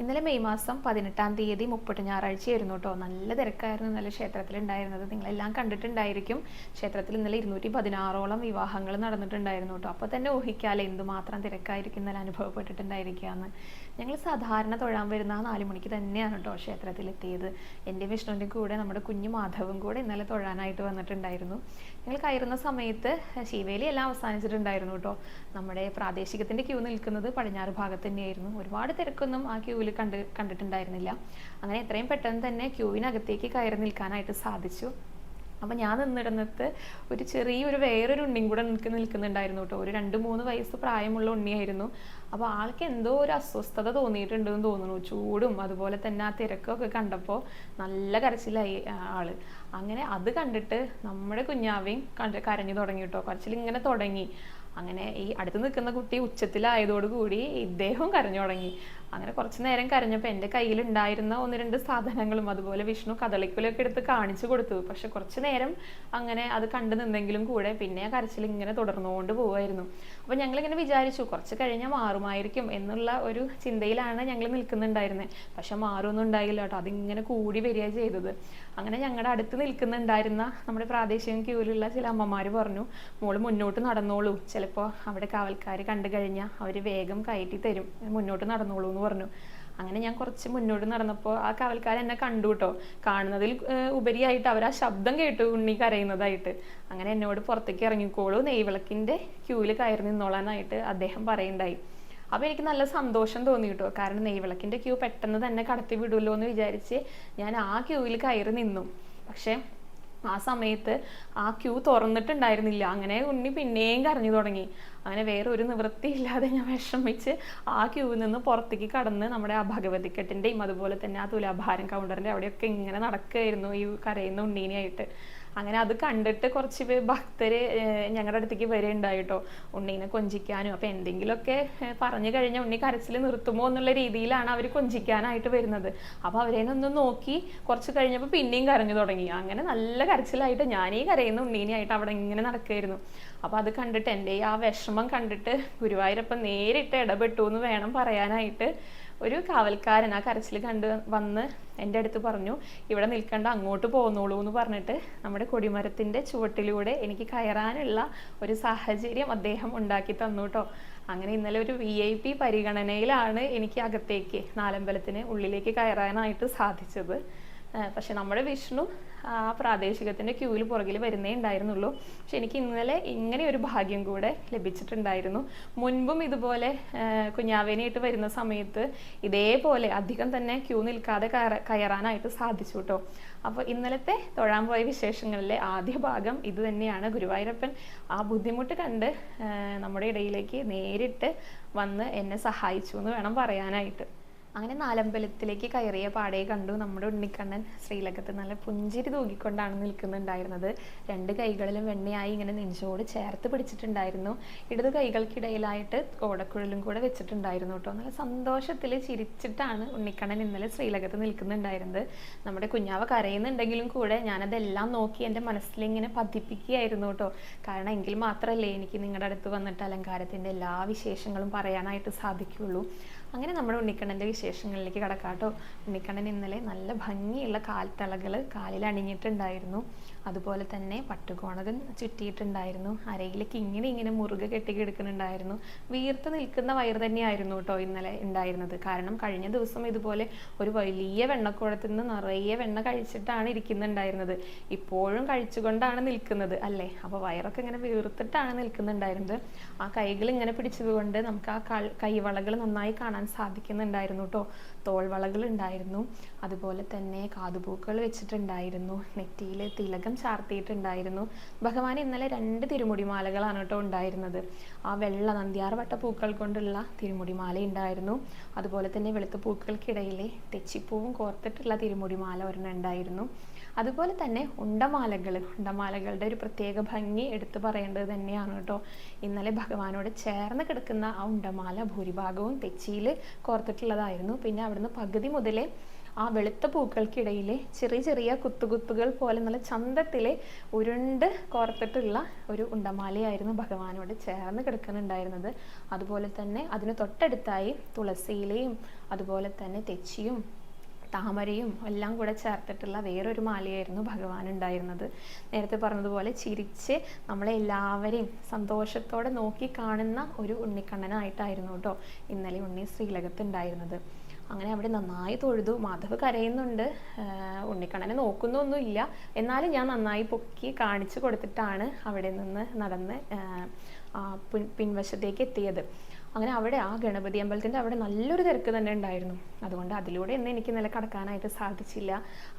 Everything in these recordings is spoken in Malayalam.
ഇന്നലെ മെയ് മാസം പതിനെട്ടാം തീയതി മുപ്പട്ട് ഞായറാഴ്ചയായിരുന്നു കേട്ടോ. നല്ല തിരക്കായിരുന്നു ഇന്നലെ ക്ഷേത്രത്തിൽ ഉണ്ടായിരുന്നത് നിങ്ങളെല്ലാം കണ്ടിട്ടുണ്ടായിരിക്കും. ക്ഷേത്രത്തിൽ ഇന്നലെ ഇരുന്നൂറ്റി പതിനാറോളം വിവാഹങ്ങൾ നടന്നിട്ടുണ്ടായിരുന്നു കേട്ടോ. അപ്പോൾ തന്നെ ഊഹിക്കാലേ എന്തുമാത്രം തിരക്കായിരിക്കും ഇന്നലെ അനുഭവപ്പെട്ടിട്ടുണ്ടായിരിക്കുക എന്ന് ഞങ്ങൾ സാധാരണ തൊഴാൻ വരുന്ന നാല് മണിക്ക് തന്നെയാണ് കേട്ടോ ക്ഷേത്രത്തിൽ എത്തിയത് എന്റെ വിഷ്ണുവിന്റെ കൂടെ നമ്മുടെ കുഞ്ഞു മാധവും കൂടെ ഇന്നലെ തൊഴാനായിട്ട് വന്നിട്ടുണ്ടായിരുന്നു. ഞങ്ങൾ കയറുന്ന സമയത്ത് ശിവേലി എല്ലാം അവസാനിച്ചിട്ടുണ്ടായിരുന്നു കേട്ടോ. നമ്മുടെ പ്രാദേശികത്തിന്റെ ക്യൂ നിൽക്കുന്നത് പടിഞ്ഞാറ് ഭാഗത്ത് തന്നെയായിരുന്നു. ഒരുപാട് തിരക്കൊന്നും ആ ക്യൂവിൽ കണ്ട് കണ്ടിട്ടുണ്ടായിരുന്നില്ല. അങ്ങനെ എത്രയും പെട്ടെന്ന് തന്നെ ക്യൂവിനകത്തേക്ക് കയറി നിൽക്കാനായിട്ട് സാധിച്ചു. അപ്പം ഞാൻ നിന്നിടന്നത് ഒരു ചെറിയൊരു വേറൊരു ഉണ്ണിയും കൂടെ നിൽക്ക് നിൽക്കുന്നുണ്ടായിരുന്നു കേട്ടോ. ഒരു രണ്ട് മൂന്ന് വയസ്സ് പ്രായമുള്ള ഉണ്ണിയായിരുന്നു. അപ്പോൾ ആൾക്ക് എന്തോ ഒരു അസ്വസ്ഥത തോന്നിയിട്ടുണ്ടെന്ന് തോന്നുന്നു. ചൂടും അതുപോലെ തന്നെ ആ തിരക്കൊക്കെ കണ്ടപ്പോൾ നല്ല കരച്ചിലായി ആൾ. അങ്ങനെ അത് കണ്ടിട്ട് നമ്മുടെ കുഞ്ഞാവേയും കണ്ട് കരഞ്ഞു തുടങ്ങി കേട്ടോ. കരച്ചിൽ ഇങ്ങനെ തുടങ്ങി. അങ്ങനെ ഈ അടുത്ത് നിൽക്കുന്ന കുട്ടി ഉച്ചത്തിലായതോടുകൂടി ഇദ്ദേഹവും കരഞ്ഞു തുടങ്ങി. അങ്ങനെ കുറച്ച് നേരം കരഞ്ഞപ്പോൾ എന്റെ കയ്യിൽ ഉണ്ടായിരുന്ന ഒന്ന് രണ്ട് സാധനങ്ങളും അതുപോലെ വിഷ്ണു കദളിക്കുലൊക്കെ എടുത്ത് കാണിച്ചു കൊടുത്തു. പക്ഷെ കുറച്ച് നേരം അങ്ങനെ അത് കണ്ടു നിന്നെങ്കിലും കൂടെ പിന്നെ ആ കരച്ചിൽ ഇങ്ങനെ തുടർന്നുകൊണ്ട് പോവായിരുന്നു. അപ്പോൾ ഞങ്ങളിങ്ങനെ വിചാരിച്ചു കുറച്ച് കഴിഞ്ഞാൽ മാറുമായിരിക്കും എന്നുള്ള ഒരു ചിന്തയിലാണ് ഞങ്ങൾ നിൽക്കുന്നുണ്ടായിരുന്നത് പക്ഷെ മാറുമൊന്നും ഉണ്ടായില്ല കേട്ടോ. അതിങ്ങനെ കൂടി വരിക ചെയ്തത്. അങ്ങനെ ഞങ്ങളുടെ അടുത്ത് നിൽക്കുന്നുണ്ടായിരുന്ന നമ്മുടെ പ്രാദേശിക ക്യൂവിലുള്ള ചില അമ്മമാർ പറഞ്ഞു മോൾ മുന്നോട്ട് നടന്നോളൂ. ചിലപ്പോൾ അവിടെ കാവൽക്കാർ കണ്ടു കഴിഞ്ഞാൽ അവർ വേഗം കയറ്റി തരും. മുന്നോട്ട് നടന്നോളൂ എന്ന് പറഞ്ഞു. അങ്ങനെ ഞാൻ കുറച്ച് മുന്നോട്ട് നടന്നപ്പോൾ ആ കാവൽക്കാരൻ എന്നെ കണ്ടു കേട്ടോ കാണുന്നതിൽ ഉപരിയായിട്ട് അവർ ആ ശബ്ദം കേട്ടു ഉണ്ണി കരയുന്നതായിട്ട്. അങ്ങനെ എന്നോട് പുറത്തേക്ക് ഇറങ്ങിക്കോളൂ നെയ്വിളക്കിന്റെ ക്യൂവിൽ കയറി നിന്നോളാനായിട്ട് അദ്ദേഹം പറയുണ്ടായി. അപ്പോൾ എനിക്ക് നല്ല സന്തോഷം തോന്നി കേട്ടോ കാരണം നെയ്വിളക്കിന്റെ ക്യൂ പെട്ടെന്ന് തന്നെ കടത്തി വിടുമല്ലോ എന്ന് വിചാരിച്ച് ഞാൻ ആ ക്യൂവിൽ കയറി നിന്നു. പക്ഷേ ആ സമയത്ത് ആ ക്യൂ തുറന്നിട്ടുണ്ടായിരുന്നില്ല. അങ്ങനെ ഉണ്ണി പിന്നെയും കരഞ്ഞു തുടങ്ങി. അങ്ങനെ വേറെ ഒരു നിവൃത്തിയില്ലാതെ ഞാൻ വിഷമിച്ച് ആ ക്യൂവിൽ നിന്ന് പുറത്തേക്ക് കടന്ന് നമ്മുടെ ആ ഭഗവതിക്കെട്ടിന്റെയും അതുപോലെ തന്നെ ആ തുലാഭാരം കൗണ്ടറിന്റെ അവിടെയൊക്കെ ഇങ്ങനെ നടക്കുകയായിരുന്നു ഈ കരയുന്ന ഉണ്ണീനെയായിട്ട്. അങ്ങനെ അത് കണ്ടിട്ട് കുറച്ച് പേര് ഭക്തര് ഞങ്ങളുടെ അടുത്തേക്ക് വരെയുണ്ടായിട്ടോ ഉണ്ണീനെ കൊഞ്ചിക്കാനും അപ്പം എന്തെങ്കിലുമൊക്കെ പറഞ്ഞു കഴിഞ്ഞാൽ ഉണ്ണി കരച്ചിൽ നിർത്തുമോ എന്നുള്ള രീതിയിലാണ് അവർ കൊഞ്ചിക്കാനായിട്ട് വരുന്നത്. അപ്പോൾ അവരെ ഒന്ന് നോക്കി കുറച്ച് കഴിഞ്ഞപ്പോൾ പിന്നെയും കരഞ്ഞു തുടങ്ങി. അങ്ങനെ നല്ല കരച്ചിലായിട്ട് ഞാനീ കരയുന്ന ഉണ്ണീനെയായിട്ട് അവിടെ ഇങ്ങനെ നടക്കുമായിരുന്നു അപ്പോൾ അത് കണ്ടിട്ട് എന്റെ ആ വിഷമം കണ്ടിട്ട് ഗുരുവായൂരപ്പം നേരിട്ട് ഇടപെട്ടു എന്ന് വേണം പറയാനായിട്ട്. ഒരു കാവൽക്കാരൻ ആ കരച്ചിൽ കണ്ട് വന്ന് എന്റെ അടുത്ത് പറഞ്ഞു ഇവിടെ നിൽക്കണ്ട അങ്ങോട്ട് പോന്നോളൂ എന്ന് പറഞ്ഞിട്ട് നമ്മുടെ കൊടിമരത്തിന്റെ ചുവട്ടിലൂടെ എനിക്ക് കയറാനുള്ള ഒരു സാഹചര്യം അദ്ദേഹം ഉണ്ടാക്കി തന്നു കേട്ടോ അങ്ങനെ ഇന്നലെ ഒരു വി ഐ പി പരിഗണനയിലാണ് എനിക്ക് അകത്തേക്ക് നാലമ്പലത്തിന് ഉള്ളിലേക്ക് കയറാനായിട്ട് സാധിച്ചത്. പക്ഷെ നമ്മുടെ വിഷ്ണു ആ പ്രാദേശികത്തിന്റെ ക്യൂവിൽ പുറകിൽ വരുന്നേ ഉണ്ടായിരുന്നുള്ളൂ. പക്ഷെ എനിക്ക് ഇന്നലെ ഇങ്ങനെ ഒരു ഭാഗ്യം കൂടെ ലഭിച്ചിട്ടുണ്ടായിരുന്നു. മുൻപും ഇതുപോലെ കുഞ്ഞാവേനിയായിട്ട് വരുന്ന സമയത്ത് ഇതേപോലെ അധികം തന്നെ ക്യൂ നിൽക്കാതെ കയറ കയറാനായിട്ട് സാധിച്ചു കേട്ടോ അപ്പോൾ ഇന്നലത്തെ തൊഴാൻ പോയ വിശേഷങ്ങളിലെ ആദ്യ ഭാഗം ഇത് തന്നെയാണ്. ഗുരുവായൂരപ്പൻ ആ ബുദ്ധിമുട്ട് കണ്ട് നമ്മുടെ ഇടയിലേക്ക് നേരിട്ട് വന്ന് എന്നെ സഹായിച്ചു എന്ന് വേണം പറയാനായിട്ട്. അങ്ങനെ നാലമ്പലത്തിലേക്ക് കയറിയ പാടയെ കണ്ടു നമ്മുടെ ഉണ്ണിക്കണ്ണൻ ശ്രീലകത്ത് നല്ല പുഞ്ചിരി തൂക്കിക്കൊണ്ടാണ് നിൽക്കുന്നുണ്ടായിരുന്നത്. രണ്ട് കൈകളിലും വെണ്ണയായി ഇങ്ങനെ നെഞ്ചോട് ചേർത്ത് പിടിച്ചിട്ടുണ്ടായിരുന്നു. ഇടത് കൈകൾക്കിടയിലായിട്ട് ഓടക്കുഴലും കൂടെ വെച്ചിട്ടുണ്ടായിരുന്നു കേട്ടോ. നല്ല സന്തോഷത്തിൽ ചിരിച്ചിട്ടാണ് ഉണ്ണിക്കണ്ണൻ ഇന്നലെ ശ്രീലകത്ത് നിൽക്കുന്നുണ്ടായിരുന്നത്. നമ്മുടെ കുഞ്ഞാവ കരയുന്നുണ്ടെങ്കിലും കൂടെ ഞാനതെല്ലാം നോക്കി എന്റെ മനസ്സിലിങ്ങനെ പതിപ്പിക്കുകയായിരുന്നു കേട്ടോ. കാരണം എങ്കിൽ മാത്രമല്ലേ എനിക്ക് നിങ്ങളുടെ അടുത്ത് വന്നിട്ട് അലങ്കാരത്തിന്റെ എല്ലാ വിശേഷങ്ങളും പറയാനായിട്ട് സാധിക്കുള്ളൂ അങ്ങനെ നമ്മുടെ ഉണ്ണിക്കണ്ണന്റെ വിശേഷങ്ങളിലേക്ക് കടക്കാട്ടോ ഉണ്ണിക്കണ്ണൻ ഇന്നലെ നല്ല ഭംഗിയുള്ള കാൽത്തളകൾ കാലിൽ അണിഞ്ഞിട്ടുണ്ടായിരുന്നു. അതുപോലെ തന്നെ പട്ടുകോണകൻ ചുറ്റിയിട്ടുണ്ടായിരുന്നു. അരയിലേക്ക് ഇങ്ങനെ ഇങ്ങനെ മുറുകെ കെട്ടി കിടക്കുന്നുണ്ടായിരുന്നു. വീർത്ത് നിൽക്കുന്ന വയറ് തന്നെയായിരുന്നു കേട്ടോ ഇന്നലെ ഉണ്ടായിരുന്നത്. കാരണം കഴിഞ്ഞ ദിവസം ഇതുപോലെ ഒരു വലിയ വെണ്ണക്കുഴത്തിൽ നിന്ന് നിറയെ വെണ്ണ കഴിച്ചിട്ടാണ് ഇരിക്കുന്നുണ്ടായിരുന്നത്. ഇപ്പോഴും കഴിച്ചുകൊണ്ടാണ് നിൽക്കുന്നത് അല്ലേ? അപ്പോൾ വയറൊക്കെ ഇങ്ങനെ വീർത്തിട്ടാണ് നിൽക്കുന്നുണ്ടായിരുന്നത്. ആ കൈകൾ ഇങ്ങനെ പിടിച്ചതുകൊണ്ട് നമുക്ക് ആ കൈവളകൾ നന്നായി കാണാൻ സാധിക്കുന്നുണ്ടായിരുന്നു കേട്ടോ തോൾവളകൾ ഉണ്ടായിരുന്നു അതുപോലെ തന്നെ കാതുപൂക്കൾ വെച്ചിട്ടുണ്ടായിരുന്നു. നെറ്റിയിൽ തിലകം ചാർത്തിയിട്ടുണ്ടായിരുന്നു. ഭഗവാൻ ഇന്നലെ രണ്ട് തിരുമുടിമാലകളാണ് കേട്ടോ ഉണ്ടായിരുന്നത്. ആ വെള്ള നന്ദ്യാർവട്ട പൂക്കൾ കൊണ്ടുള്ള തിരുമുടിമാല ഉണ്ടായിരുന്നു അതുപോലെ തന്നെ വെളുത്ത പൂക്കൾക്കിടയിലെ തെച്ചിപ്പൂവും കോർത്തിട്ടുള്ള തിരുമുടിമാല ഒരെണ്ണം ഉണ്ടായിരുന്നു. അതുപോലെ തന്നെ ഉണ്ടമാലകൾ ഉണ്ടമാലകളുടെ ഒരു പ്രത്യേക ഭംഗി എടുത്തു പറയേണ്ടത് തന്നെയാണ് കേട്ടോ. ഇന്നലെ ഭഗവാനോട് ചേർന്ന് കിടക്കുന്ന ആ ഉണ്ടമാല ഭൂരിഭാഗവും തെച്ചിയിൽ കോർത്തിട്ടുള്ളതായിരുന്നു. പിന്നെ അവിടുന്ന് പകുതി മുതലേ ആ വെളുത്ത പൂക്കൾക്കിടയിൽ ചെറിയ ചെറിയ കുത്തുകുത്തുകൾ പോലെ നല്ല ചന്തത്തിലെ ഉരുണ്ട് കോർത്തിട്ടുള്ള ഒരു ഉണ്ടമാലയായിരുന്നു ഭഗവാനോട് ചേർന്ന് കിടക്കുന്നുണ്ടായിരുന്നത്. അതുപോലെ തന്നെ അതിന് തൊട്ടടുത്തായി തുളസിയിലയും അതുപോലെ തന്നെ തെച്ചിയും താമരയും എല്ലാം കൂടെ ചേർത്തിട്ടുള്ള വേറൊരു മാലയായിരുന്നു ഭഗവാൻ ഉണ്ടായിരുന്നത്. നേരത്തെ പറഞ്ഞതുപോലെ ചിരിച്ച് നമ്മളെ എല്ലാവരെയും സന്തോഷത്തോടെ നോക്കി കാണുന്ന ഒരു ഉണ്ണിക്കണ്ണനായിട്ടായിരുന്നു കേട്ടോ ഇന്നലെ ഉണ്ണി ശ്രീലകത്ത് ഉണ്ടായിരുന്നത് അങ്ങനെ അവിടെ നന്നായി തൊഴുതു. മാധവ് കരയുന്നുണ്ട്. ഉണ്ണിക്കണ്ണനെ നോക്കുന്നൊന്നുമില്ല. എന്നാലും ഞാൻ നന്നായി പൊക്കി കാണിച്ചു കൊടുത്തിട്ടാണ് അവിടെ നിന്ന് നടന്ന് പിൻവശത്തേക്ക് എത്തിയത്. അങ്ങനെ അവിടെ ആ ഗണപതി അമ്പലത്തിന്റെ അവിടെ നല്ലൊരു തിരക്ക് തന്നെ ഉണ്ടായിരുന്നു. അതുകൊണ്ട് അതിലൂടെ ഒന്നും എനിക്ക് നില കടക്കാനായിട്ട് സാധിച്ചില്ല.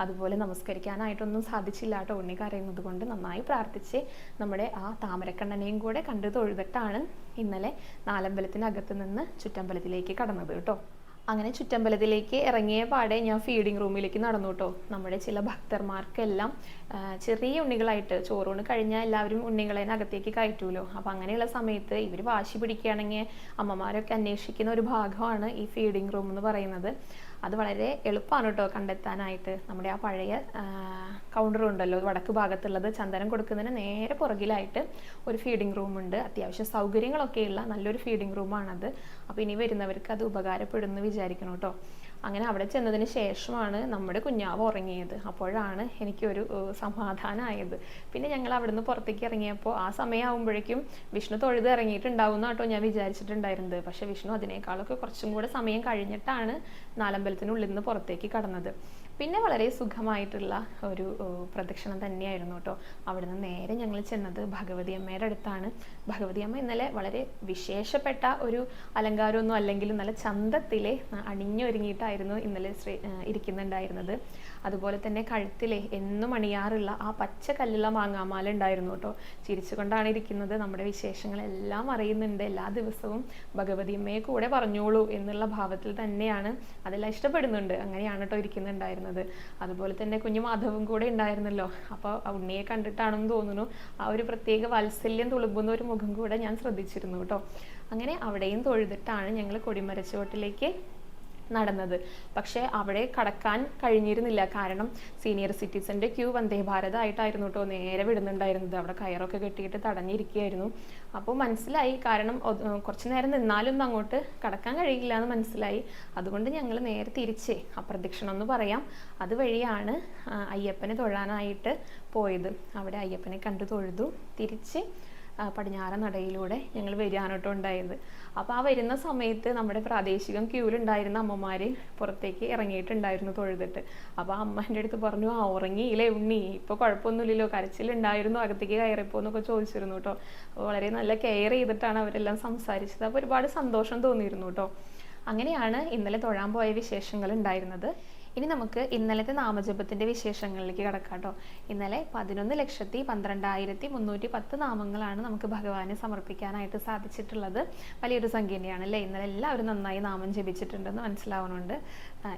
അതുപോലെ നമസ്കരിക്കാനായിട്ടൊന്നും സാധിച്ചില്ല കേട്ടോ ഉണ്ണി കരയുന്നത് കൊണ്ട്. നന്നായി പ്രാർത്ഥിച്ച് നമ്മുടെ ആ താമരക്കണ്ണനെയും കൂടെ കണ്ടു തൊഴുതിട്ടാണ് ഇന്നലെ നാലമ്പലത്തിനകത്ത് നിന്ന് ചുറ്റമ്പലത്തിലേക്ക് കടന്നത് കേട്ടോ. അങ്ങനെ ചുറ്റമ്പലത്തിലേക്ക് ഇറങ്ങിയ പാടെ ഞാൻ ഫീഡിംഗ് റൂമിലേക്ക് നടന്നു കേട്ടോ നമ്മുടെ ചില ഭക്തന്മാർക്കെല്ലാം ചെറിയ ഉണ്ണികളായിട്ട് ചോറൂണ് കഴിഞ്ഞാൽ എല്ലാവരും ഉണ്ണികളെ അകത്തേക്ക് കയറ്റൂലോ. അപ്പം അങ്ങനെയുള്ള സമയത്ത് ഇവർ വാശി പിടിക്കുകയാണെങ്കിൽ അമ്മമാരൊക്കെ അന്വേഷിക്കുന്ന ഒരു ഭാഗമാണ് ഈ ഫീഡിംഗ് റൂം എന്ന് പറയുന്നത്. അത് വളരെ എളുപ്പമാണ് കേട്ടോ കണ്ടെത്താനായിട്ട്. നമ്മുടെ ആ പഴയ കൗണ്ടർ ഉണ്ടല്ലോ വടക്ക് ഭാഗത്തുള്ളത് ചന്ദനം കൊടുക്കുന്നതിന് നേരെ പുറകിലായിട്ട് ഒരു ഫീഡിംഗ് റൂമുണ്ട് അത്യാവശ്യം സൗകര്യങ്ങളൊക്കെയുള്ള നല്ലൊരു ഫീഡിംഗ് റൂമാണത് അപ്പോൾ ഇനി വരുന്നവർക്ക് അത് ഉപകാരപ്പെടുമെന്ന് വിചാരിക്കണം കേട്ടോ. അങ്ങനെ അവിടെ ചെന്നതിന് ശേഷമാണ് നമ്മുടെ കുഞ്ഞാവ് ഉറങ്ങിയത്. അപ്പോഴാണ് എനിക്കൊരു സമാധാനമായത് പിന്നെ ഞങ്ങൾ അവിടുന്ന് പുറത്തേക്ക് ഇറങ്ങിയപ്പോൾ ആ സമയമാകുമ്പോഴേക്കും വിഷ്ണു തൊഴുത് ഇറങ്ങിയിട്ടുണ്ടാവും കേട്ടോ ഞാൻ വിചാരിച്ചിട്ടുണ്ടായിരുന്നത്. പക്ഷെ വിഷ്ണു അതിനേക്കാളൊക്കെ കുറച്ചും കൂടെ സമയം കഴിഞ്ഞിട്ടാണ് നാലമ്പലത്തിനുള്ളിൽ നിന്ന് പുറത്തേക്ക് കടന്നത്. പിന്നെ വളരെ സുഖമായിട്ടുള്ള ഒരു പ്രദക്ഷിണം തന്നെയായിരുന്നു കേട്ടോ. അവിടുന്ന് നേരെ ഞങ്ങൾ ചെന്നത് ഭഗവതി അമ്മയുടെ അടുത്താണ്. ഭഗവതി അമ്മ ഇന്നലെ വളരെ വിശേഷപ്പെട്ട ഒരു അലങ്കാരമൊന്നും അല്ലെങ്കിലും നല്ല ചന്തത്തിലെ അണിഞ്ഞൊരുങ്ങിയിട്ടായിരുന്നു ഇന്നലെ ഇരിക്കുന്നുണ്ടായിരുന്നത്. അതുപോലെ തന്നെ കഴുത്തിലെ എന്നും അണിയാറുള്ള ആ പച്ച കല്ലുള്ള മാങ്ങാമാല ഉണ്ടായിരുന്നു കേട്ടോ. ചിരിച്ചുകൊണ്ടാണ് ഇരിക്കുന്നത്. നമ്മുടെ വിശേഷങ്ങളെല്ലാം അറിയുന്നുണ്ട്. എല്ലാ ദിവസവും ഭഗവതി അമ്മയെ കൂടെ പറഞ്ഞോളൂ എന്നുള്ള ഭാവത്തിൽ തന്നെയാണ് അതെല്ലാം ഇഷ്ടപ്പെടുന്നുണ്ട്. അങ്ങനെയാണ് കേട്ടോ ഇരിക്കുന്നുണ്ടായിരുന്നത്. അതുപോലെ തന്നെ കുഞ്ഞു മാധവും കൂടെ ഉണ്ടായിരുന്നല്ലോ. അപ്പോൾ ഉണ്ണിയെ കണ്ടിട്ടാണെന്ന് തോന്നുന്നു. ആ ഒരു പ്രത്യേക വാത്സല്യം തുളുമ്പുന്ന ഒരു മുഖം കൂടെ ഞാൻ ശ്രദ്ധിച്ചിരുന്നു കേട്ടോ. അങ്ങനെ അവിടെയും തൊഴുതിട്ടാണ് ഞങ്ങൾ കൊടിമരച്ചോട്ടിലേക്ക് നടന്നത്. പക്ഷേ അവിടെ കടക്കാൻ കഴിഞ്ഞിരുന്നില്ല. കാരണം സീനിയർ സിറ്റിസന്റെ ക്യൂ വന്ദേ ഭാരത് ആയിട്ടായിരുന്നു കേട്ടോ നേരെ വിടുന്നുണ്ടായിരുന്നത്. അവിടെ കയറൊക്കെ കെട്ടിയിട്ട് തടഞ്ഞിരിക്കുകയായിരുന്നു. അപ്പോൾ മനസ്സിലായി. കാരണം കുറച്ചു നേരം നിന്നാലൊന്നും അങ്ങോട്ട് കടക്കാൻ കഴിയില്ല എന്ന് മനസ്സിലായി. അതുകൊണ്ട് ഞങ്ങൾ നേരെ തിരിച്ച് അപ്രദക്ഷിണം എന്ന് പറയാം. അതുവഴിയാണ് അയ്യപ്പനെ തൊഴാനായിട്ട് പോയത്. അവിടെ അയ്യപ്പനെ കണ്ടു തൊഴുതു. തിരിച്ച് പടിഞ്ഞാറ നടയിലൂടെ ഞങ്ങൾ വരികയാണ് കേട്ടോ ഉണ്ടായത്. അപ്പോൾ ആ വരുന്ന സമയത്ത് നമ്മുടെ പ്രാദേശികം ക്യൂവിലുണ്ടായിരുന്ന അമ്മമാര് പുറത്തേക്ക് ഇറങ്ങിയിട്ടുണ്ടായിരുന്നു തൊഴുതിട്ട്. അപ്പോൾ ആ അമ്മ എന്റെ അടുത്ത് പറഞ്ഞു ആ ഉറങ്ങിയില്ലേ ഉണ്ണി? ഇപ്പോൾ കുഴപ്പമൊന്നുമില്ലല്ലോ. കരച്ചിലുണ്ടായിരുന്നു അകത്തേക്ക് കയറിപ്പോ എന്നൊക്കെ ചോദിച്ചിരുന്നു കേട്ടോ. വളരെ നല്ല കെയർ ചെയ്തിട്ടാണ് അവരെല്ലാം സംസാരിച്ചത്. അപ്പോൾ ഒരുപാട് സന്തോഷം തോന്നിയിരുന്നു കേട്ടോ. അങ്ങനെയാണ് ഇന്നലെ തൊഴാൻ പോയ വിശേഷങ്ങൾ ഉണ്ടായിരുന്നത്. ഇനി നമുക്ക് ഇന്നലത്തെ നാമജപത്തിന്റെ വിശേഷങ്ങളിലേക്ക് കടക്കാം കേട്ടോ ഇന്നലെ പതിനൊന്ന് ലക്ഷത്തി പന്ത്രണ്ടായിരത്തി മുന്നൂറ്റി പത്ത് നാമങ്ങളാണ് നമുക്ക് ഭഗവാന് സമർപ്പിക്കാനായിട്ട് സാധിച്ചിട്ടുള്ളത്. വലിയൊരു സംഖ്യ തന്നെയാണ് അല്ലേ ഇന്നലെ എല്ലാവരും നന്നായി നാമം ജപിച്ചിട്ടുണ്ടെന്ന് മനസ്സിലാവുന്നുണ്ട്.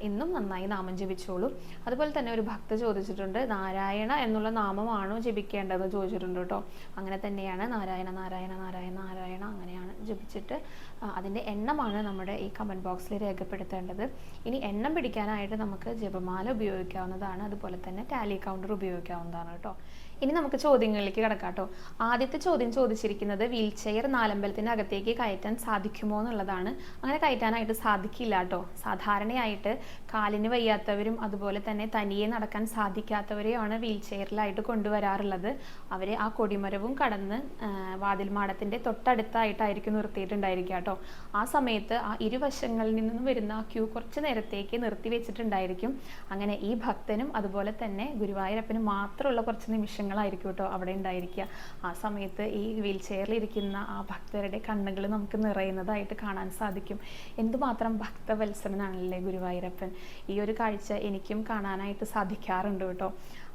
ഇന്നും നന്നായി നാമം ജപിച്ചോളൂ. അതുപോലെ തന്നെ ഒരു ഭക്ത ചോദിച്ചിട്ടുണ്ട് നാരായണ എന്നുള്ള നാമമാണോ ജപിക്കേണ്ടതെന്ന് ചോദിച്ചിട്ടുണ്ട് കേട്ടോ അങ്ങനെ തന്നെയാണ് നാരായണ നാരായണ നാരായണ നാരായണ അങ്ങനെയാണ് ജപിച്ചിട്ട് അതിന്റെ എണ്ണമാണ് നമ്മുടെ ഈ കമന്റ് ബോക്സിൽ രേഖപ്പെടുത്തേണ്ടത്. ഇനി എണ്ണം പിടിക്കാനായിട്ട് നമുക്ക് ജപമാല ഉപയോഗിക്കാവുന്നതാണ്. അതുപോലെ തന്നെ ടാലി കൗണ്ടർ ഉപയോഗിക്കാവുന്നതാണ് കേട്ടോ. ഇനി നമുക്ക് ചോദ്യങ്ങളിലേക്ക് കിടക്കാട്ടോ കേട്ടോ ആദ്യത്തെ ചോദ്യം ചോദിച്ചിരിക്കുന്നത് വീൽ ചെയർ നാലമ്പലത്തിനകത്തേക്ക് കയറ്റാൻ സാധിക്കുമോ എന്നുള്ളതാണ്. അങ്ങനെ കയറ്റാനായിട്ട് സാധിക്കില്ല കേട്ടോ സാധാരണയായിട്ട് കാലിന് വയ്യാത്തവരും അതുപോലെ തന്നെ തനിയെ നടക്കാൻ സാധിക്കാത്തവരെയാണ് വീൽ ചെയറിലായിട്ട് കൊണ്ടുവരാറുള്ളത്. അവരെ ആ കൊടിമരവും കടന്ന് ആ, വാതിൽ മാടത്തിന്റെ തൊട്ടടുത്തായിട്ടായിരിക്കും നിർത്തിയിട്ടുണ്ടായിരിക്കുക കേട്ടോ ആ സമയത്ത് ആ ഇരുവശങ്ങളിൽ നിന്നും വരുന്ന ആ ക്യൂ കുറച്ച് നേരത്തേക്ക് നിർത്തി വെച്ചിട്ടുണ്ടായിരിക്കും അങ്ങനെ ഈ ഭക്തനും അതുപോലെ തന്നെ ഗുരുവായൂരപ്പനും മാത്രമുള്ള കുറച്ച് നിമിഷങ്ങളായിരിക്കും കേട്ടോ അവിടെ ഉണ്ടായിരിക്കുക. ആ സമയത്ത് ഈ വീൽ ചെയറിൽ ഇരിക്കുന്ന ആ ഭക്തരുടെ കണ്ണുകൾ നമുക്ക് നിറയുന്നതായിട്ട് കാണാൻ സാധിക്കും. എന്തുമാത്രം ഭക്തവത്സരനാണല്ലേ ഗുരുവായൂരപ്പൻ? ഈ ഒരു കാഴ്ച എനിക്കും കാണാനായിട്ട് സാധിക്കാറുണ്ട് കേട്ടോ.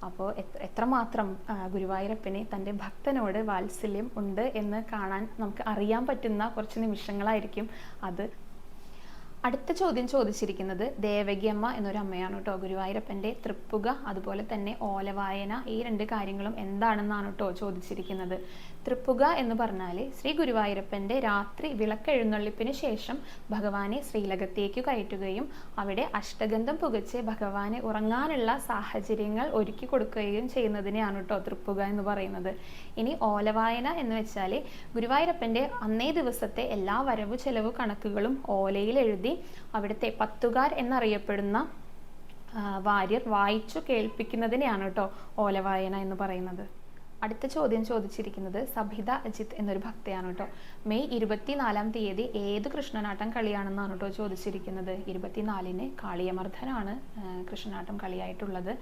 അപ്പോൾ എത്ര എത്രമാത്രം ഗുരുവായൂരപ്പന് തന്റെ ഭക്തനോട് വാത്സല്യം ഉണ്ട് എന്ന് കാണാൻ നമുക്ക് അറിയാൻ പറ്റുന്ന കുറച്ച് നിമിഷങ്ങളായിരിക്കും അത് അടുത്ത ചോദ്യം ചോദിച്ചിരിക്കുന്നത് ദേവകിയമ്മ എന്നൊരു അമ്മയാണ് കേട്ടോ ഗുരുവായൂരപ്പന്റെ തൃപ്പുക അതുപോലെ തന്നെ ഓലവായന ഈ രണ്ട് കാര്യങ്ങളും എന്താണെന്നാണ് കേട്ടോ ചോദിച്ചിരിക്കുന്നത്. തൃപ്പുക എന്ന് പറഞ്ഞാൽ ശ്രീ ഗുരുവായൂരപ്പന്റെ രാത്രി വിളക്കെഴുന്നള്ളിപ്പിന് ശേഷം ഭഗവാനെ ശ്രീലകത്തേക്ക് കയറ്റുകയും അവിടെ അഷ്ടഗന്ധം പുകച്ച് ഭഗവാനെ ഉറങ്ങാനുള്ള സാഹചര്യങ്ങൾ ഒരുക്കി കൊടുക്കുകയും ചെയ്യുന്നതിനെയാണ് കേട്ടോ തൃപ്പുക എന്ന് പറയുന്നത്. ഇനി ഓലവായന എന്ന് വെച്ചാൽ ഗുരുവായൂരപ്പന്റെ അന്നേ ദിവസത്തെ എല്ലാ വരവ് ചെലവ് കണക്കുകളും ഓലയിൽ എഴുതി അവിടുത്തെ പത്തുകാർ എന്നറിയപ്പെടുന്ന വാര്യർ വായിച്ചു കേൾപ്പിക്കുന്നതിനെയാണ് കേട്ടോ ഓലവായന എന്ന് പറയുന്നത്. അടുത്ത ചോദ്യം ചോദിച്ചിരിക്കുന്നത് സബിത അജിത് എന്നൊരു ഭക്തയാണ് കേട്ടോ മെയ് ഇരുപത്തിനാലാം തീയതി ഏത് കൃഷ്ണനാട്ടം കളിയാണെന്നാണ് കേട്ടോ ചോദിച്ചിരിക്കുന്നത്. ഇരുപത്തിനാലിന് കാളിയമർദ്ദനാണ് കൃഷ്ണനാട്ടം കളിയായിട്ടുള്ളത്.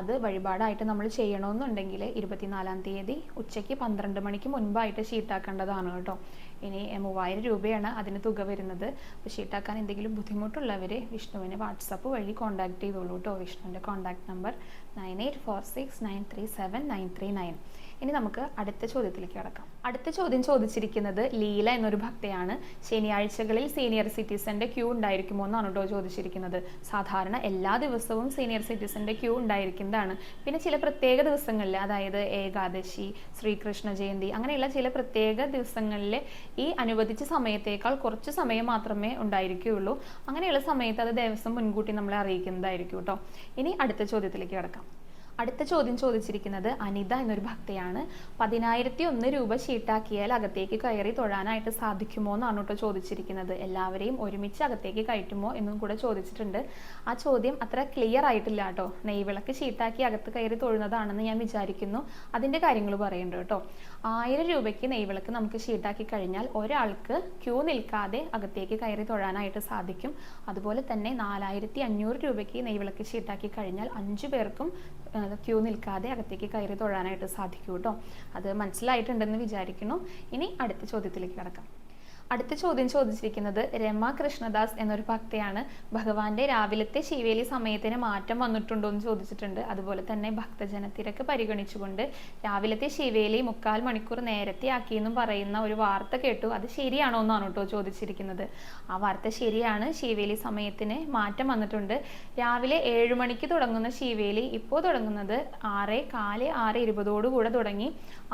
അത് വഴിപാടായിട്ട് നമ്മൾ ചെയ്യണമെന്നുണ്ടെങ്കിൽ ഇരുപത്തിനാലാം തീയതി ഉച്ചയ്ക്ക് പന്ത്രണ്ട് മണിക്ക് മുൻപായിട്ട് ഷീട്ടാക്കേണ്ടതാണ് കേട്ടോ ഇനി മൂവായിരം രൂപയാണ് അതിന് തുക വരുന്നത്. അപ്പോൾ ഷീട്ടാക്കാൻ എന്തെങ്കിലും ബുദ്ധിമുട്ടുള്ളവർ വിഷ്ണുവിനെ വാട്സപ്പ് വഴി കോൺടാക്ട് ചെയ്തോളൂ കേട്ടോ. വിഷ്ണുവിന്റെ contact number nine eight four six nine three seven nine three nine ഇനി നമുക്ക് അടുത്ത ചോദ്യത്തിലേക്ക് കടക്കാം. അടുത്ത ചോദ്യം ചോദിച്ചിരിക്കുന്നത് ലീല എന്നൊരു ഭക്തയാണ്. ശനിയാഴ്ചകളിൽ സീനിയർ സിറ്റിസന്റെ ക്യൂ ഉണ്ടായിരിക്കുമോ എന്നാണ് കേട്ടോ ചോദിച്ചിരിക്കുന്നത്. സാധാരണ എല്ലാ ദിവസവും സീനിയർ സിറ്റിസന്റെ ക്യൂ ഉണ്ടായിരിക്കുന്നതാണ്. പിന്നെ ചില പ്രത്യേക ദിവസങ്ങളിൽ അതായത് ഏകാദശി ശ്രീകൃഷ്ണ ജയന്തി അങ്ങനെയുള്ള ചില പ്രത്യേക ദിവസങ്ങളിൽ ഈ അനുവദിച്ച സമയത്തേക്കാൾ കുറച്ച് സമയം മാത്രമേ ഉണ്ടായിരിക്കുകയുള്ളൂ. അങ്ങനെയുള്ള സമയത്ത് അത് ദേവസ്വം മുൻകൂട്ടി നമ്മളെ അറിയിക്കുന്നതായിരിക്കും കേട്ടോ. ഇനി അടുത്ത ചോദ്യത്തിലേക്ക് കിടക്കാം. അടുത്ത ചോദ്യം ചോദിച്ചിരിക്കുന്നത് അനിത എന്നൊരു ഭക്തയാണ്. പതിനായിരത്തി ഒന്ന് രൂപ ഷീട്ടാക്കിയാൽ അകത്തേക്ക് കയറി തൊഴാനായിട്ട് സാധിക്കുമോ എന്നാണ് കേട്ടോ ചോദിച്ചിരിക്കുന്നത്. എല്ലാവരെയും ഒരുമിച്ച് അകത്തേക്ക് കയറ്റുമോ എന്നും കൂടെ ചോദിച്ചിട്ടുണ്ട്. ആ ചോദ്യം അത്ര ക്ലിയർ ആയിട്ടില്ല കേട്ടോ. നെയ്വിളക്ക് ഷീട്ടാക്കി അകത്ത് കയറി തൊഴുന്നതാണെന്ന് ഞാൻ വിചാരിക്കുന്നു. അതിന്റെ കാര്യങ്ങൾ പറയുന്നുണ്ട് കേട്ടോ. ആയിരം രൂപയ്ക്ക് നെയ്വിളക്ക് നമുക്ക് ഷീട്ടാക്കി കഴിഞ്ഞാൽ ഒരാൾക്ക് ക്യൂ നിൽക്കാതെ അകത്തേക്ക് കയറി തൊഴാനായിട്ട് സാധിക്കും. അതുപോലെ തന്നെ നാലായിരത്തി അഞ്ഞൂറ് രൂപയ്ക്ക് നെയ്വിളക്ക് ഷീട്ടാക്കി കഴിഞ്ഞാൽ അഞ്ചു പേർക്കും ക്യൂ നിൽക്കാതെ അകത്തേക്ക് കയറി തൊഴാനായിട്ട് സാധിക്കൂട്ടോ കേട്ടോ അത് മനസ്സിലായിട്ടുണ്ടെന്ന് വിചാരിക്കുന്നു. ഇനി അടുത്ത ചോദ്യത്തിലേക്ക് കിടക്കാം. അടുത്ത ചോദ്യം ചോദിച്ചിരിക്കുന്നത് രമ കൃഷ്ണദാസ് എന്നൊരു ഭക്തയാണ്. ഭഗവാന്റെ രാവിലത്തെ ശിവേലി സമയത്തിന് മാറ്റം വന്നിട്ടുണ്ടോ എന്ന് ചോദിച്ചിട്ടുണ്ട്. അതുപോലെ തന്നെ ഭക്തജനത്തിരക്ക് പരിഗണിച്ചുകൊണ്ട് രാവിലത്തെ ശിവേലി മുക്കാൽ മണിക്കൂർ നേരത്തെ ആക്കിയെന്നും പറയുന്ന ഒരു വാർത്ത കേട്ടു. അത് ശരിയാണോ എന്നാണ് കേട്ടോ ചോദിച്ചിരിക്കുന്നത്. ആ വാർത്ത ശരിയാണ്. ശിവേലി സമയത്തിന് മാറ്റം വന്നിട്ടുണ്ട്. രാവിലെ ഏഴ് മണിക്ക് തുടങ്ങുന്ന ശിവേലി ഇപ്പോൾ തുടങ്ങുന്നത് ആറ് കാൽ ആറ് ഇരുപതോടുകൂടെ തുടങ്ങി.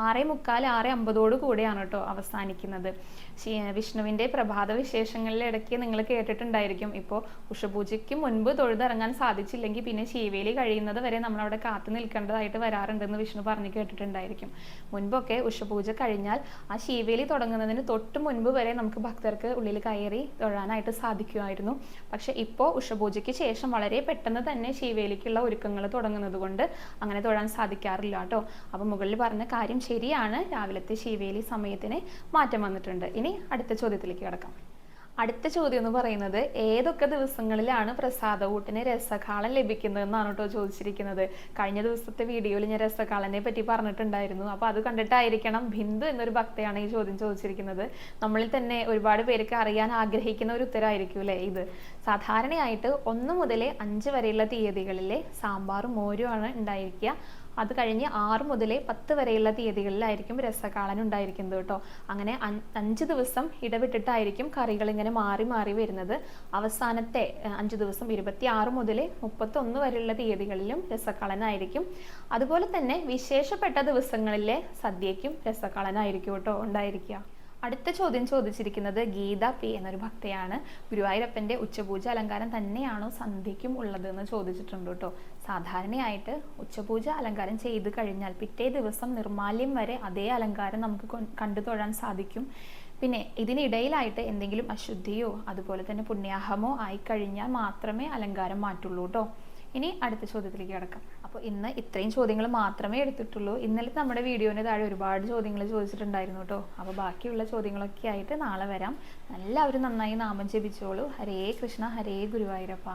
ആറ് മുക്കാൽ ആറ് അമ്പതോടു കൂടെയാണ് കേട്ടോ അവസാനിക്കുന്നത്. വിഷ്ണുവിന്റെ പ്രഭാത വിശേഷങ്ങളിൽ ഇടയ്ക്ക് നിങ്ങൾ കേട്ടിട്ടുണ്ടായിരിക്കും. ഇപ്പോൾ ഉഷപൂജയ്ക്ക് മുൻപ് തൊഴുതിറങ്ങാൻ സാധിച്ചില്ലെങ്കിൽ പിന്നെ ശീവേലി കഴിയുന്നത് വരെ നമ്മൾ അവിടെ കാത്തു നിൽക്കേണ്ടതായിട്ട് വരാറുണ്ടെന്ന് വിഷ്ണു പറഞ്ഞ് കേട്ടിട്ടുണ്ടായിരിക്കും. മുൻപൊക്കെ ഉഷപൂജ കഴിഞ്ഞാൽ ആ ശീവേലി തുടങ്ങുന്നതിന് തൊട്ട് മുൻപ് വരെ നമുക്ക് ഭക്തർക്ക് ഉള്ളിൽ കയറി തൊഴാനായിട്ട് സാധിക്കുമായിരുന്നു. പക്ഷെ ഇപ്പോൾ ഉഷപൂജയ്ക്ക് ശേഷം വളരെ പെട്ടെന്ന് തന്നെ ശീവേലിക്കുള്ള ഒരുക്കങ്ങൾ തുടങ്ങുന്നത് കൊണ്ട് അങ്ങനെ തൊഴാൻ സാധിക്കാറില്ല കേട്ടോ. അപ്പോൾ മുകളിൽ പറഞ്ഞ കാര്യം ശരിയാണ്. രാവിലത്തെ ശീവേലി സമയത്തിന് മാറ്റം വന്നിട്ടുണ്ട്. ഇനി അടുത്ത ചോദ്യത്തിലേക്ക് കിടക്കാം. അടുത്ത ചോദ്യം എന്ന് പറയുന്നത് ഏതൊക്കെ ദിവസങ്ങളിലാണ് പ്രസാദകൂട്ടിന് രസകാളം ലഭിക്കുന്നത് എന്നാണ് കേട്ടോ ചോദിച്ചിരിക്കുന്നത്. കഴിഞ്ഞ ദിവസത്തെ വീഡിയോയിൽ ഞാൻ രസകാളനെ പറ്റി പറഞ്ഞിട്ടുണ്ടായിരുന്നു. അപ്പോൾ അത് കണ്ടിട്ടായിരിക്കണം ബിന്ദു എന്നൊരു ഭക്തയാണ് ഈ ചോദ്യം ചോദിച്ചിരിക്കുന്നത്. നമ്മളിൽ തന്നെ ഒരുപാട് പേർക്ക് അറിയാൻ ആഗ്രഹിക്കുന്ന ഒരു ഉത്തരമായിരിക്കും അല്ലേ ഇത്? സാധാരണയായിട്ട് ഒന്ന് മുതൽ അഞ്ച് വരെയുള്ള തീയതികളിലെ സാമ്പാറും മോരുമാണ് ഉണ്ടായിരിക്കുക. അത് കഴിഞ്ഞ് ആറ് മുതൽ പത്ത് വരെയുള്ള തീയതികളിലായിരിക്കും രസകാളൻ ഉണ്ടായിരിക്കുന്നത് കേട്ടോ. അങ്ങനെ അഞ്ച് ദിവസം ഇടവിട്ടിട്ടായിരിക്കും കറികൾ ഇങ്ങനെ മാറി മാറി വരുന്നത്. അവസാനത്തെ അഞ്ച് ദിവസം ഇരുപത്തി ആറ് മുതൽ മുപ്പത്തൊന്ന് വരെയുള്ള തീയതികളിലും രസകളനായിരിക്കും. അതുപോലെ തന്നെ വിശേഷപ്പെട്ട ദിവസങ്ങളിലെ സദ്യയ്ക്കും രസകളനായിരിക്കും കേട്ടോ ഉണ്ടായിരിക്കുക. അടുത്ത ചോദ്യം ചോദിച്ചിരിക്കുന്നത് ഗീത പി എന്നൊരു ഭക്തയാണ്. ഗുരുവായൂരപ്പന്റെ ഉച്ചപൂജ അലങ്കാരം തന്നെയാണോ സന്ധ്യയ്ക്കും ഉള്ളത് എന്ന് ചോദിച്ചിട്ടുണ്ട് കേട്ടോ. സാധാരണയായിട്ട് ഉച്ചപൂജ അലങ്കാരം ചെയ്ത് കഴിഞ്ഞാൽ പിറ്റേ ദിവസം നിർമാല്യം വരെ അതേ അലങ്കാരം നമുക്ക് കണ്ടു തൊഴാൻ സാധിക്കും. പിന്നെ ഇതിനിടയിലായിട്ട് എന്തെങ്കിലും അശുദ്ധിയോ അതുപോലെ തന്നെ പുണ്യാഹമോ ആയിക്കഴിഞ്ഞാൽ മാത്രമേ അലങ്കാരം മാറ്റുള്ളൂ കേട്ടോ ഇനി അടുത്ത ചോദ്യത്തിലേക്ക് കിടക്കാം. അപ്പോൾ ഇന്ന് ഇത്രയും ചോദ്യങ്ങൾ മാത്രമേ എടുത്തിട്ടുള്ളൂ. ഇന്നലെ നമ്മുടെ വീഡിയോന് താഴെ ഒരുപാട് ചോദ്യങ്ങൾ ചോദിച്ചിട്ടുണ്ടായിരുന്നു കേട്ടോ അപ്പോൾ ബാക്കിയുള്ള ചോദ്യങ്ങളൊക്കെ ആയിട്ട് നാളെ വരാം. എല്ലാവരും നന്നായി നാമം ജപിച്ചോളൂ. ഹരേ കൃഷ്ണ ഹരേ ഗുരുവായൂരപ്പ.